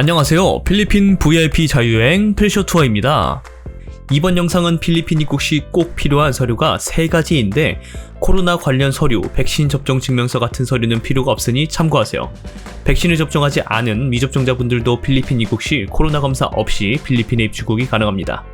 안녕하세요. 필리핀 VIP 자유여행 필쇼 투어입니다. 이번 영상은 필리핀 입국 시 꼭 필요한 서류가 세 가지인데 코로나 관련 서류, 백신 접종 증명서 같은 서류는 필요가 없으니 참고하세요. 백신을 접종하지 않은 미접종자분들도 필리핀 입국 시 코로나 검사 없이 필리핀에 입국이 가능합니다.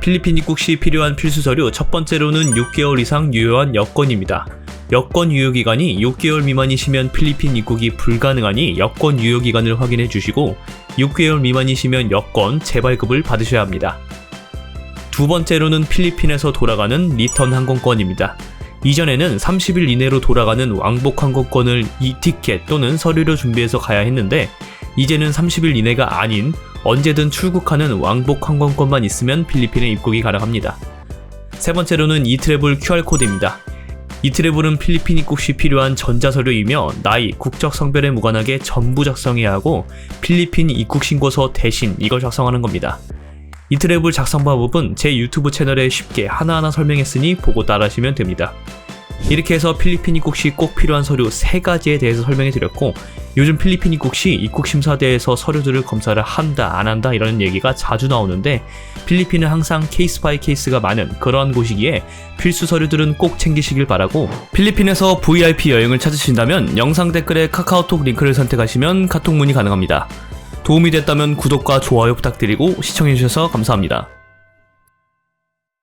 필리핀 입국 시 필요한 필수 서류 첫 번째로는 6개월 이상 유효한 여권입니다. 여권 유효 기간이 6개월 미만이시면 필리핀 입국이 불가능하니 여권 유효 기간을 확인해 주시고 6개월 미만이시면 여권 재발급을 받으셔야 합니다. 두 번째로는 필리핀에서 돌아가는 리턴 항공권입니다. 이전에는 30일 이내로 돌아가는 왕복 항공권을 이티켓 또는 서류로 준비해서 가야 했는데 이제는 30일 이내가 아닌 언제든 출국하는 왕복 항공권만 있으면 필리핀에 입국이 가능합니다. 세 번째로는 이트래블 QR코드입니다. 이트래블은 필리핀 입국 시 필요한 전자서류이며 나이, 국적 성별에 무관하게 전부 작성해야 하고 필리핀 입국 신고서 대신 이걸 작성하는 겁니다. 이트래블 작성 방법은 제 유튜브 채널에 쉽게 하나하나 설명했으니 보고 따라하시면 됩니다. 이렇게 해서 필리핀 입국 시 꼭 필요한 서류 3가지에 대해서 설명해 드렸고 요즘 필리핀 입국 시 입국 심사대에서 서류들을 검사를 한다 안 한다 이런 얘기가 자주 나오는데 필리핀은 항상 케이스 바이 케이스가 많은 그러한 곳이기에 필수 서류들은 꼭 챙기시길 바라고 필리핀에서 VIP 여행을 찾으신다면 영상 댓글에 카카오톡 링크를 선택하시면 카톡 문의 가능합니다. 도움이 됐다면 구독과 좋아요 부탁드리고 시청해주셔서 감사합니다.